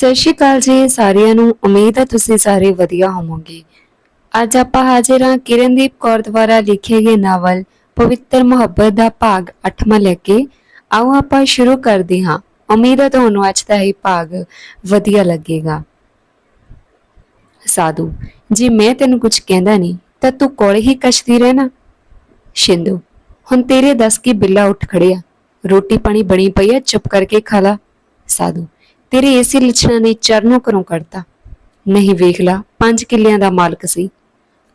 ਸਤਿ ਸ਼੍ਰੀ ਅਕਾਲ ਜੀ, ਸਾਰਿਆਂ ਨੂੰ। ਉਮੀਦ ਹੈ ਤੁਸੀਂ ਸਾਰੇ ਵਧੀਆ ਹੋਵੋਗੇ। ਅੱਜ ਆਪਾਂ ਹਾਜ਼ਰ ਹਾਂ ਕਿਰਨਦੀਪ ਕੌਰ ਦੁਆਰਾ ਲਿਖੇ ਗਏ ਨਾਵਲ ਪਵਿੱਤਰ ਮੁਹੱਬਤ ਦਾ ਭਾਗ 8ਵਾਂ ਲੈ ਕੇ। ਆਓ ਆਪਾਂ ਸ਼ੁਰੂ ਕਰਦੇ ਹਾਂ। ਉਮੀਦ ਹੈ ਤੁਹਾਨੂੰ ਅੱਜ ਦਾ ਇਹ ਭਾਗ ਵਧੀਆ ਲੱਗੇਗਾ। ਸਾਧੂ, ਜੇ ਮੈਂ ਤੈਨੂੰ ਕੁਝ ਕਹਿੰਦਾ ਨਹੀਂ, ਤਾਂ ਤੂੰ ਕੋਲ ਹੀ ਕਸ਼ਦੀ ਰਹਿਣਾ। ਸ਼ਿੰਦੂ ਹੁਣ ਤੇਰੇ ਦੱਸ ਕੀ ਬਿੱਲਾ ਉੱਠ ਖੜਿਆ। ਰੋਟੀ ਪਾਣੀ ਬਣੀ ਪਈ ਹੈ, ਚੁੱਪ ਕਰਕੇ ਖਾ ਲਾ। ਸਾਧੂ ਤੇਰੇ ਇਸੇ ਲੱਛਣਾਂ ਨੇ ਚਰਨੋਂ ਘਰੋਂ ਕੱਢਤਾ। ਨਹੀਂ ਵੇਖ ਲਾ 5 ਕਿੱਲਿਆਂ ਦਾ ਮਾਲਕ ਸੀ।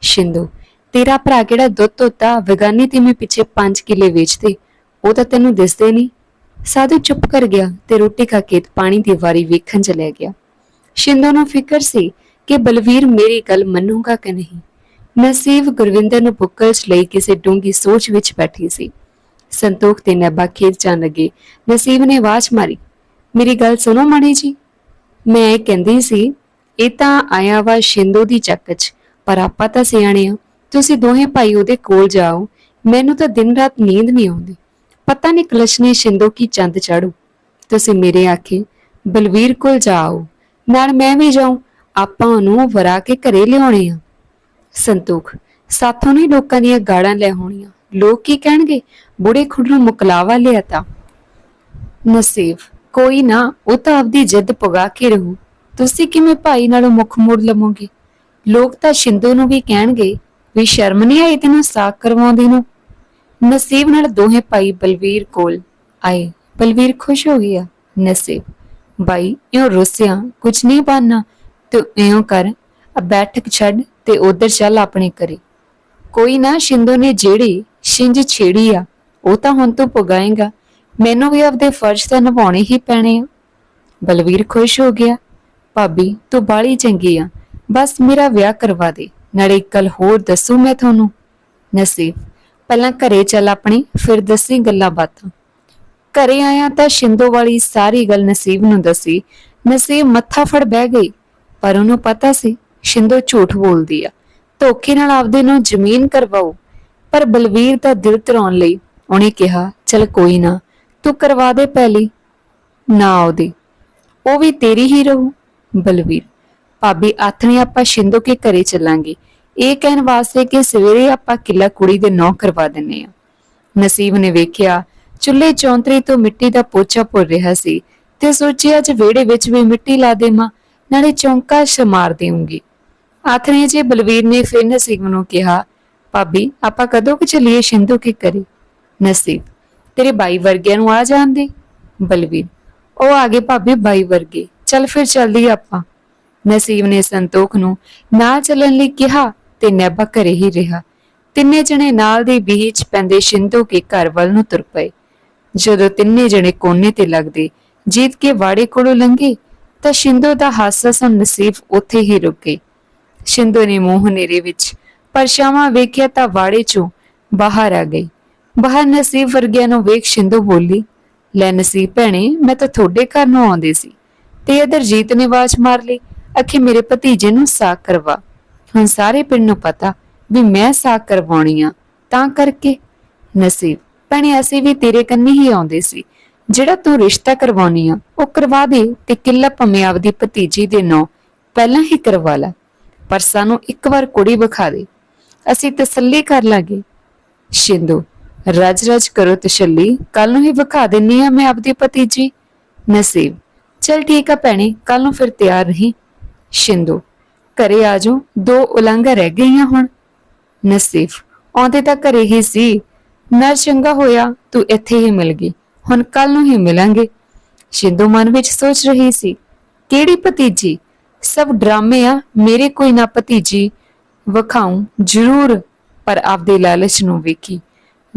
ਸ਼ਿੰਦੂ, ਤੇਰਾ ਭਰਾ ਕਿਹੜਾ ਦੁੱਧ ਧੋਤਾ, ਵਿਗਾਨੀ ਤੇ ਮੈਂ ਪਿੱਛੇ 5 ਕਿੱਲੇ ਵੇਚਦੇ ਉਹ ਤਾਂ ਤੈਨੂੰ ਦਿਸਦੇ ਨਹੀਂ। ਸਾਧੂ ਚੁੱਪ ਕਰ ਗਿਆ ਤੇ ਰੋਟੀ ਖਾ ਕੇ ਪਾਣੀ ਦੀ ਵਾਰੀ ਵੇਖਣ ਚ ਲੈ ਗਿਆ। ਸ਼ਿੰਦੋ ਨੂੰ ਫਿਕਰ ਸੀ ਕਿ ਬਲਵੀਰ ਮੇਰੀ ਗੱਲ ਮੰਨੂਗਾ ਕਿ ਨਹੀਂ। ਨਸੀਬ ਗੁਰਵਿੰਦਰ ਨੂੰ ਬੁੱਕਲ 'ਚ ਲਈ ਕਿਸੇ ਡੂੰਗੀ ਸੋਚ ਵਿੱਚ ਬੈਠੀ ਸੀ। ਸੰਤੋਖ ਤੇ ਨੱਬਾ ਖੇਤ ਜਾਣ ਲੱਗੇ। ਨਸੀਬ ਨੇ ਆਵਾਜ਼ ਮਾਰੀ ਮੇਰੀ ਗੱਲ ਸੁਣੋ ਮਾੜੀ ਜੀ। ਮੈਂ ਇਹ ਕਹਿੰਦੀ ਸੀ, ਇਹ ਤਾਂ ਆਇਆ ਵਾ ਸ਼ਿੰਦੋ ਦੀ ਚੱਕ 'ਚ, ਪਰ ਆਪਾਂ ਤਾਂ ਸਿਆਣੇ ਆ ਤੁਸੀਂ ਦੋਹੇ ਭਾਈ ਉਹਦੇ ਕੋਲ ਜਾਓ, ਮੈਨੂੰ ਤਾਂ ਦਿਨ ਰਾਤ ਨੀਂਦ ਨਹੀਂ ਆਉਂਦੀ। ਪਤਾ ਨਹੀਂ ਕਲਸ਼ਨੀ ਸ਼ਿੰਦੋ ਕੀ ਚੰਦ ਚਾੜੂ। ਤੁਸੀਂ ਮੇਰੇ ਆਖੇ, ਬਲਵੀਰ ਕੋਲ ਜਾਓ, ਨਾਲ ਮੈਂ ਵੀ ਜਾਉਂ ਆਪਾਂ ਉਹਨੂੰ ਵਰਾ ਕੇ ਘਰੇ ਲਿਆਉਣੇ ਆ। ਸੰਤੋਖ, ਸਾਥੋਂ ਨਹੀਂ ਲੋਕਾਂ ਦੀਆਂ ਗਾੜਾਂ ਲੈ ਹੋਣੀਆਂ। ਲੋਕ ਕੀ ਕਹਿਣਗੇ? ਬੁੜੇ ਖੁੱਡ ਨੂੰ ਮੁਕਲਾਵਾ ਲਿਆਤਾ। ਨਸੀਬ। ਕੋਈ ਨਾ, ਉਹ ਤਾਂ ਆਪਦੀ ਜਿੱਦ ਪੁਗਾ ਕੇ ਰਹੂ। ਤੁਸੀਂ ਕਿਵੇਂ ਭਾਈ ਨਾਲੋਂ ਮੁੱਖ ਮੋੜ ਲਵੋਗੇ? ਲੋਕ ਤਾਂ ਸ਼ਿੰਦੋ ਨੂੰ ਵੀ ਕਹਿਣਗੇ ਵੀ ਸ਼ਰਮ ਨਹੀਂ ਆਈ ਤੈਨੂੰ ਸਾਕ ਕਰਵਾਉਂਦੀ ਨੂੰ। ਨਸੀਬ ਨਾਲ ਦੋਹੇ ਭਾਈ ਬਲਵੀਰ ਕੋਲ ਆਏ। ਬਲਵੀਰ ਖੁਸ਼ ਹੋ ਗਿਆ। ਨਸੀਬ ਬਾਈ ਇਉਂ ਰੁੱਸਿਆ ਕੁਝ ਨਹੀਂ ਬਣਨਾ ਤੂੰ ਇਉਂ ਕਰ, ਆ ਬੈਠਕ ਛੱਡ ਤੇ ਉਧਰ ਚੱਲ ਆਪਣੇ ਘਰੇ। ਕੋਈ ਨਾ, ਸ਼ਿੰਦੋ ਨੇ ਜਿਹੜੀ ਛਿੰਝ ਛੇੜੀ ਆ, ਉਹ ਤਾਂ ਹੁਣ ਤੂੰ ਪੁਗਾਏਗਾ। ਮੈਨੂੰ ਵੀ ਆਪਦੇ ਫਰਜ਼ ਤਾਂ ਨਿਭਾਉਣੇ ਹੀ ਪੈਣੇ ਆ। ਬਲਵੀਰ ਖੁਸ਼ ਹੋ ਗਿਆ। ਭਾਬੀ, ਤੂੰ ਬਾਲੀ ਚੰਗੀ ਆ। ਬਸ ਮੇਰਾ ਵਿਆਹ ਕਰਵਾ ਦੇ। ਨਾਲੇ ਇੱਕ ਗੱਲ ਹੋਰ ਦੱਸੂ ਮੈਂ ਤੁਹਾਨੂੰ। ਨਸੀਬ, ਪਹਿਲਾਂ ਘਰੇ ਚੱਲ ਆਪਣੀ, ਫਿਰ ਦੱਸੀ ਗੱਲਾਂ ਬਾਤਾਂ। ਘਰੇ ਆਇਆ ਤਾਂ ਸ਼ਿੰਦੋ ਵਾਲੀ ਸਾਰੀ ਗੱਲ ਨਸੀਬ ਨੂੰ ਦੱਸੀ। ਨਸੀਬ ਮੱਥਾ ਫੜ ਬਹਿ ਗਈ। ਪਰ ਉਹਨੂੰ ਪਤਾ ਸੀ, ਸ਼ਿੰਦੋ ਝੂਠ ਬੋਲਦੀ ਆ। ਧੋਖੇ ਨਾਲ ਆਪਦੇ ਨੂੰ ਜ਼ਮੀਨ ਕਰਵਾਓ। ਪਰ ਬਲਵੀਰ ਦਾ ਦਿਲ ਧਰਾਉਣ ਲਈ ਉਹਨੇ ਕਿਹਾ, ਚਲ ਕੋਈ ਨਾ ਤੂੰ ਕਰਵਾ ਦੇ ਪਹਿਲੀ, ਨਾ ਉਹਦੀ। ਉਹ ਵੀ ਤੇਰੀ ਹੀ ਰਹੂ, ਬਲਵੀਰ। ਭਾਬੀ ਆਥਣੇ ਆਪਾਂ ਸ਼ਿੰਦੋ ਕੇ ਘਰੇ ਚੱਲਾਂਗੇ। ਇਹ ਕਹਿਣ ਵਾਸਤੇ ਕਿ ਸਵੇਰੇ ਆਪਾਂ ਕਿੱਲਾ ਕੁੜੀ ਦੇ ਨੌ ਕਰਵਾ ਦਿੰਨੇ ਆ। ਨਸੀਬ ਨੇ ਵੇਖਿਆ, ਚੁੱਲ੍ਹੇ ਚੌਂਤਰੀ ਤੋਂ ਮਿੱਟੀ ਦਾ ਪੋਚਾ ਪੁਰ ਰਿਹਾ ਸੀ ਤੇ ਸੋਚਿਆ, ਅੱਜ ਵਿਹੜੇ ਵਿੱਚ ਵੀ ਮਿੱਟੀ ਲਾ ਦੇਵਾਂ, ਨਾਲੇ ਚੌਂਕਾ ਸ਼ਮਾਰ ਦੇਵਾਂਗੀ ਆਥਣੇ ਜੇ ਬਲਵੀਰ ਨੇ ਫਿਰ ਨਸੀਬ ਨੂੰ ਕਿਹਾ, ਭਾਬੀ, ਆਪਾਂ ਕਦੋਂ ਕਿ ਚੱਲੀਏ ਸ਼ਿੰਦੋ ਕੇ ਕਰੇ ਨਸੀਬ ਤੇਰੇ ਬਾਈ ਵਰਗਿਆਂ ਨੂੰ ਆ ਜਾਂਦੇ ਬਲਵੀਰ, ਉਹ ਆ ਗਏ ਭਾਬੀ ਬਾਈ ਵਰਗੇ। ਚੱਲ ਫਿਰ ਚੱਲਦੀ ਆਪਾਂ। ਨਸੀਬ ਨੇ ਸੰਤੋਖ ਨੂੰ ਨਾ ਚੱਲਣ ਲਈ ਕਿਹਾ ਤੇ ਨੈਬਾ ਘਰੇ ਹੀ ਰਿਹਾ। ਤਿੰਨੇ ਜਣੇ ਨਾਲ ਦੇ ਬੀਚ ਪੈਂਦੇ ਸ਼ਿੰਦੋ ਕੇ ਘਰ ਵੱਲ ਨੂੰ ਤੁਰ ਪਏ। ਜਦੋਂ ਤਿੰਨੇ ਜਣੇ ਕੋਨੇ ਤੇ ਲੱਗਦੇ, ਜੀਤ ਕੇ ਵਾੜੇ ਕੋਲੋਂ ਲੰਘੇ, ਤਾਂ ਸ਼ਿੰਦੋ ਦਾ ਹਾਸਾ ਸੁਣ ਨਸੀਬ ਉੱਥੇ ਹੀ ਰੁਕ ਗਈ ਸ਼ਿੰਦੋ ਨੇ ਮੂੰਹ ਹਨੇਰੇ ਵਿੱਚ ਪਰਛਾਵਾਂ ਵੇਖਿਆ ਤਾਂ ਵਾੜੇ ਚੋਂ ਬਾਹਰ ਆ ਗਈ। ਬਾਹਰ ਨਸੀਬ ਵਰਗਿਆਂ ਨੂੰ ਵੇਖ ਸ਼ਿੰਦੋ ਬੋਲੀ, ਲੈ ਨਸੀਬ ਭੈਣੇ, ਮੈਂ ਤਾਂ ਤੁਹਾਡੇ ਘਰ ਨੂੰ ਆਉਂਦੀ ਸੀ। ਤੇ ਇਧਰ ਨੇ ਆਵਾਜ਼ ਮਾਰ ਲਈ ਅਖੇ ਮੇਰੇ ਭਤੀਜੇ ਨੂੰ ਸਾਕ ਕਰਵਾ। ਹੁਣ ਸਾਰੇ ਪਿੰਡ ਨੂੰ ਪਤਾ ਵੀ ਮੈਂ ਸਾਕ ਕਰਵਾਉਣੀ ਆ, ਤਾਂ ਕਰਕੇ। ਨਸੀਬ, ਭੈਣੇ, ਅਸੀਂ ਵੀ ਤੇਰੇ ਕੰਨੀ ਹੀ ਆਉਂਦੇ ਸੀ। ਜਿਹੜਾ ਤੂੰ ਰਿਸ਼ਤਾ ਕਰਵਾਉਣੀ ਆ, ਉਹ ਕਰਵਾ ਦੇ ਤੇ ਕਿੱਲਾ ਭਵੇਂ ਆਪਦੀ ਭਤੀਜੀ ਦੇ ਨਾਂ ਪਹਿਲਾਂ ਹੀ ਕਰਵਾ ਲੈ। ਪਰ ਸਾਨੂੰ ਇੱਕ ਵਾਰ ਕੁੜੀ ਵਿਖਾ ਦੇ। ਅਸੀਂ ਤਸੱਲੀ ਕਰ ਲਾਂਗੇ। ਸ਼ਿੰਦੂ ਰਜ ਰਜ ਕਰੋ ਤਸੱਲੀ ਕੱਲ ਨੂੰ ਹੀ ਵਿਖਾ ਦਿੰਨੀ ਆ ਮੈਂ ਆਪਦੀ ਭਤੀਜੀ। ਨਸੀਬ, ਚਲ ਠੀਕ ਆ ਭੈਣੇ ਕੱਲ ਨੂੰ ਫਿਰ ਤਿਆਰ ਰਹੀ। ਸ਼ਿੰਦੋ, ਘਰੇ ਆ ਜਾਓ, ਦੋ ਉਲੰਘਾ ਰਹਿ ਗਈਆਂ ਹੁਣ। ਨਸੀਬ, ਆਉਂਦੇ ਤਾਂ ਘਰੇ ਹੀ ਸੀ, ਨਰ ਚੰਗਾ ਹੋਇਆ, ਤੂੰ ਇੱਥੇ ਹੀ ਮਿਲ ਗਈ, ਹੁਣ ਕੱਲ ਨੂੰ ਹੀ ਮਿਲਾਂਗੇ। ਸ਼ਿੰਦੂ ਮਨ ਵਿੱਚ ਸੋਚ ਰਹੀ ਸੀ, ਕਿਹੜੀ ਭਤੀਜੀ? ਸਭ ਡਰਾਮੇ ਆ, ਮੇਰੇ ਕੋਈ ਨਾ ਭਤੀਜੀ। ਵਿਖਾਉਂ ਜ਼ਰੂਰ, ਪਰ ਆਪਦੇ ਲਾਲਚ ਨੂੰ ਵੇਖੀ।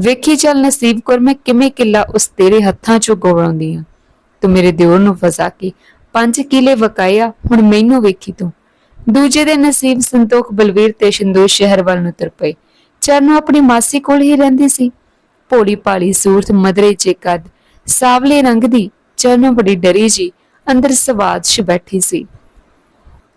ਵੇਖੀ ਚੱਲ ਨਸੀਬ ਕੋਰ ਮੈਂ ਕਿਵੇਂ ਕਿੱਲਾ ਉਸ ਤੇਰੇ ਹੱਥਾਂ ਚੋਂ ਗਵਾਉਂਦੀ ਆ। ਤੂੰ ਮੇਰੇ ਦਿਓਰ ਨੂੰ ਫਸਾ ਕੇ ਪੰਜ ਕਿਲੇ ਵਕਾਇਆ, ਹੁਣ ਮੈਨੂੰ ਵੇਖੀ ਤੂੰ। ਦੂਜੇ ਦੇ ਨਸੀਬ ਸੰਤੋਖ ਬਲਵੀਰ ਤੇ ਸ਼ਿੰਦੋ ਸ਼ਹਿਰ ਵੱਲ ਨੂੰ ਤੁਰ ਪਏ। ਚਰਨੋ ਆਪਣੀ ਮਾਸੀ ਕੋਲ ਹੀ ਰਹਿੰਦੀ ਸੀ। ਭੋਲੀ ਪਾਲੀ ਸੂਰਤ ਮਦਰੇ ਚ ਕੱਦ ਸਾਵਲੇ ਰੰਗ ਦੀ, ਚਰਨੋ ਬੜੀ ਡਰੀ ਜੀ, ਅੰਦਰ ਸਵਾਦ 'ਚ ਬੈਠੀ ਸੀ।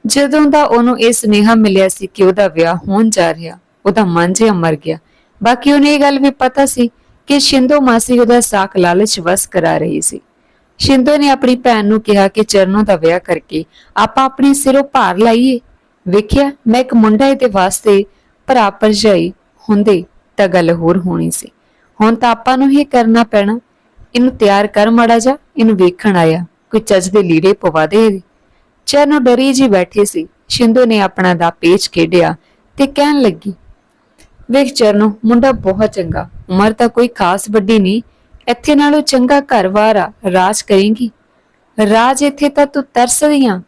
ਜਦੋਂ ਦਾ ਉਹਨੂੰ ਇਹ ਸੁਨੇਹਾ ਮਿਲਿਆ ਸੀ ਕਿ ਉਹਦਾ ਵਿਆਹ ਹੋਣ ਜਾ ਰਿਹਾ, ਉਹਦਾ ਮਨ ਜਿਹਾ ਮਰ ਗਿਆ। ਬਾਕੀ ਉਹਨੇ ਇਹ ਗੱਲ ਵੀ ਪਤਾ ਸੀ ਕਿ ਸ਼ਿੰਦੋ ਮਾਸੀ ਉਹਦਾ ਸਾਕ ਲਾਲਚ ਵਸ ਕਰਾ ਰਹੀ ਸੀ। ਸ਼ਿੰਦੋ ਨੇ ਆਪਣੀ ਭੈਣ ਨੂੰ ਕਿਹਾ ਕਿ ਚਰਨੋਂ ਦਾ ਵਿਆਹ ਕਰਕੇ ਆਪਾਂ ਆਪਣੇ ਸਿਰੋਂ ਭਾਰ ਲਾਈਏ। ਵੇਖਿਆ, ਮੈਂ ਇੱਕ ਮੁੰਡਾ ਇਹਦੇ ਵਾਸਤੇ ਭਰਾ ਭਰਜਾਈ ਹੁੰਦੇ ਤਾਂ ਗੱਲ ਹੋਰ ਹੋਣੀ ਸੀ। ਹੁਣ ਤਾਂ ਆਪਾਂ ਨੂੰ ਹੀ ਕਰਨਾ ਪੈਣਾ। ਇਹਨੂੰ ਤਿਆਰ ਕਰ ਮਾੜਾ ਜਾ ਇਹਨੂੰ ਵੇਖਣ ਆਇਆ। ਕੋਈ ਚੱਜ ਦੇ ਲੀੜੇ ਪਵਾ ਦੇ ਚਰਨੋ ਡਰੀ ਜੀ ਬੈਠੀ ਸੀ। ਸ਼ਿੰਦੋ ਨੇ ਆਪਣਾ ਦਾ ਪੇਚ ਖੇਡਿਆ ਤੇ ਕਹਿਣ ਲੱਗੀ ਵੇਖ ਚਰਨੋ, ਮੁੰਡਾ ਬਹੁਤ ਚੰਗਾ। ਉਮਰ ਤਾਂ ਕੋਈ ਖਾਸ ਵੱਡੀ ਨਹੀਂ। ਇੱਥੇ ਨਾਲੋਂ ਚੰਗਾ ਘਰ-ਬਾਰ ਆ। ਰਾਜ ਕਰੇਂਗੀ। ਰਾਜ ਇੱਥੇ ਤਾਂ ਤੂੰ ਤਰਸਦੀਆਂ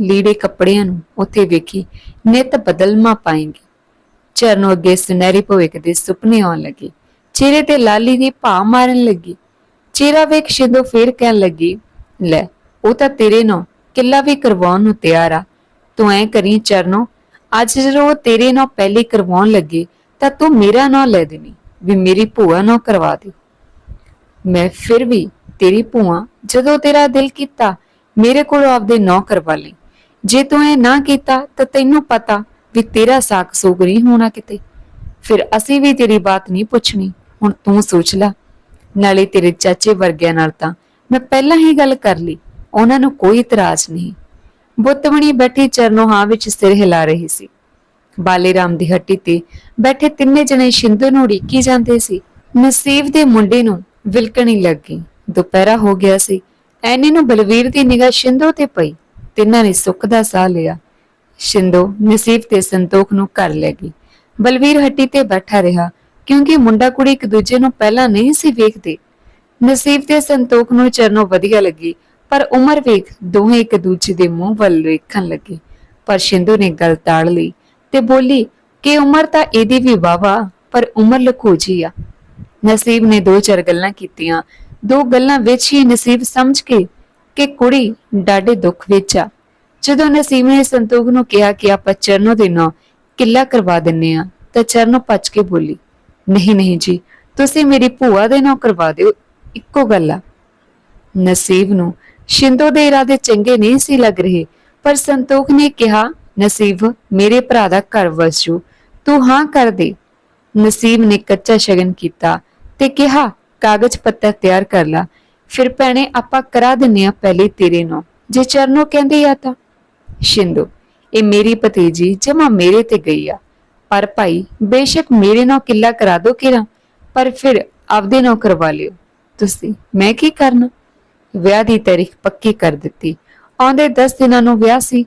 ਲੀੜੇ ਕੱਪੜਿਆਂ ਨੂੰ ਉੱਥੇ ਵੇਖੀ। ਨਿਤ ਬਦਲਮਾ ਪਾਏਂਗੀ। ਚਰਨੋ ਅੱਗੇ ਸੁਨਹਿਰੀ ਭਵਿੱਖ ਦੇ ਸੁਪਨੇ ਆਉਣ ਲੱਗੇ। ਚਿਹਰੇ ਤੇ ਲਾਲੀ ਦੀ ਭਾ ਮਾਰਨ ਲੱਗੀ। ਚਿਹਰਾ ਵੇਖ ਸ਼ਿੰਦੋ ਫੇਰ ਕਹਿਣ ਲੱਗੀ, ਲੈ, ਉਹ ਤਾਂ ਤੇਰੇ ਨਾਲ ਕਿੱਲਾ ਵੀ ਕਰਵਾਉਣ ਨੂੰ ਤਿਆਰ ਆ। ਤੂੰ ਐ ਕਰੀ ਚਰਨੋ, ਅੱਜ ਜਦੋਂ ਉਹ ਤੇਰੇ ਨਾਲ ਪਹਿਲੇ ਕਰਵਾਉਣ ਲੱਗੇ ਤਾਂ ਤੂੰ ਮੇਰਾ ਨਾਂ ਲੈ ਦੇਣੀ ਵੀ ਮੇਰੀ ਭੂਆ ਨਾਲ ਕਰਵਾ ਦੇ। ਮੈਂ ਫਿਰ ਵੀ ਤੇਰੀ ਭੂਆ ਜਦੋਂ ਤੇਰਾ ਦਿਲ ਕੀਤਾ, ਮੇਰੇ ਕੋਲ ਆਪਦੇ ਨਾਂ ਕਰਵਾ ਲਈ। ਜੇ ਤੂੰ ਇਹ ਨਾ ਕੀਤਾ, ਤਾਂ ਤੈਨੂੰ ਪਤਾ ਵੀ ਤੇਰਾ ਸਾਕ ਸੂਗ ਨਹੀਂ ਹੋਣਾ ਕਿਤੇ। ਫਿਰ ਅਸੀਂ ਵੀ ਤੇਰੀ ਬਾਤ ਨਹੀਂ ਪੁੱਛਣੀ, ਹੁਣ ਤੂੰ ਸੋਚ ਲੈ। ਨਾਲੇ ਤੇਰੇ ਚਾਚੇ ਵਰਗਿਆਂ ਨਾਲ ਤਾਂ ਮੈਂ ਪਹਿਲਾਂ ਹੀ ਗੱਲ ਕਰ ਲਈ, ਉਹਨਾਂ ਨੂੰ ਕੋਈ ਇਤਰਾਜ਼ ਨਹੀਂ। ਬੁੱਤ ਬਣੀ ਬੈਠੀ ਚਰਨੋਹਾਂ ਵਿੱਚ ਸਿਰ ਹਿਲਾ ਰਹੀ ਸੀ। ਬਾਲੇ ਰਾਮ ਦੀ ਹੱਟੀ ਤੇ ਬੈਠੇ ਤਿੰਨੇ ਜਣੇ ਸ਼ਿੰਦੂ ਨੂੰ ਉਡੀਕੀ ਜਾਂਦੇ ਸੀ। ਨਸੀਬ ਦੇ ਮੁੰਡੇ ਨੂੰ ਵਿਲਕਣੀ ਲੱਗ ਗਈ। ਦੁਪਹਿਰਾ ਹੋ ਗਿਆ ਸੀ। ਐਨੀ ਨੂੰ ਬਲਵੀਰ ਦੀ ਨਿਗਾਹ ਸ਼ਿੰਦੂ ਤੇ ਪਈ। ਤਿੰਨਾਂ ਨੇ ਸੁੱਖ ਦਾ ਸਾਹ ਲਿਆ। ਸ਼ਿੰਦੋ ਨਸੀਬ ਤੇ ਸੰਤੋਖ ਨੂੰ ਘਰ ਲੈ ਗਈ। ਬਲਵੀਰ ਹੱਟੀ ਤੇ ਬੈਠਾ ਰਿਹਾ, ਕਿਉਂਕਿ ਮੁੰਡਾ ਕੁੜੀ ਇੱਕ ਦੂਜੇ ਨੂੰ ਪਹਿਲਾਂ ਨਹੀਂ ਸੀ ਵੇਖਦੇ। ਨਸੀਬ ਤੇ ਸੰਤੋਖ ਨੂੰ ਚਰਨੋਂ ਵਧੀਆ ਲੱਗੀ, ਪਰ ਉਮਰ ਵੇਖ ਦੋਹੇ ਇੱਕ ਦੂਜੇ ਦੇ ਮੂੰਹ ਵੱਲ ਵੇਖਣ ਲੱਗੇ। ਪਰ ਸ਼ਿੰਦੋ ਨੇ ਗੱਲ ਤਾੜ ਲਈ। ਤੇ ਬੋਲੀ, ਕਿ ਉਮਰ ਤਾਂ ਇਹਦੀ ਵੀ ਵਾਵਾ ਪਰ ਉਮਰ ਲਖੋਜੀ ਆ। ਨਸੀਬ ਨੇ ਦੋ ਚਾਰ ਗੱਲਾਂ ਕੀਤੀਆਂ। ਦੋ ਗੱਲਾਂ ਵਿੱਚ ਹੀ ਨਸੀਬ ਸਮਝ ਕੇ ਕਿ ਕੁੜੀ ਡਾਢੇ ਦੁੱਖ ਵਿੱਚ ਆ। ਜਦੋਂ ਨਸੀਬ ਨੇ ਸੰਤੋਖ ਨੂੰ ਕਿਹਾ ਕਿ ਆਪਾਂ ਚਰਨੋ ਦੇ ਨਾਂ ਕਿੱਲਾ ਕਰਵਾ ਦਿੰਨੇ ਆ, ਤਾਂ ਚਰਨੋ ਭੱਜ ਕੇ ਬੋਲੀ, ਨਹੀਂ ਨਹੀਂ ਜੀ, ਤੁਸੀਂ ਮੇਰੀ ਭੂਆ ਦੇ ਨਾਂ ਕਰਵਾ ਦਿਓ, ਇੱਕੋ ਗੱਲ ਆ। ਨਸੀਬ ਨੂੰ ਸ਼ਿੰਦੋ ਦੇ ਇਰਾਦੇ ਚੰਗੇ ਨਹੀਂ ਸੀ ਲੱਗ ਰਹੇ, ਪਰ ਸੰਤੋਖ ਨੇ ਕਿਹਾ ਨਸੀਬ ਮੇਰੇ ਭਰਾ ਦਾ ਘਰ ਵਸੂ ਤੂੰ ਹਾਂ ਕਰ ਦੇ। ਨਸੀਬ ਨੇ ਕੱਚਾ ਸ਼ਗਨ ਕੀਤਾ ਤੇ ਕਿਹਾ, ਕਾਗਜ਼ ਪੱਤਰ ਤਿਆਰ ਕਰ ਲਾ। ਫਿਰ ਭੈਣੇ, ਆਪਾਂ ਕਰਾ ਦਿੰਨੇ ਆ ਪਹਿਲੇ ਤੇਰੇ ਨੂੰ। ਜੇ ਚਰਨੋ ਕਹਿੰਦੇ ਆ ਤਾਂ। ਸ਼ਿੰਦੋ, ਇਹ ਮੇਰੀ ਭਤੀਜੀ ਜਮਾ ਮੇਰੇ ਤੇ ਗਈ ਆ। ਪਰ ਭਾਈ, ਬੇਸ਼ੱਕ ਮੇਰੇ ਨਾਲ ਕਿੱਲਾ ਕਰਾ ਦੋ ਕਿਰਾ, ਪਰ ਫਿਰ ਆਪਦੇ ਨਾਲ ਕਰਵਾ ਲਿਓ। ਤੁਸੀਂ, ਮੈਂ ਕੀ ਕਰਨਾ? ਵਿਆਹ ਦੀ ਤਾਰੀਖ ਪੱਕੀ ਕਰ ਦਿੱਤੀ। ਆਉਂਦੇ 10 ਦਿਨਾਂ ਨੂੰ ਵਿਆਹ ਸੀ।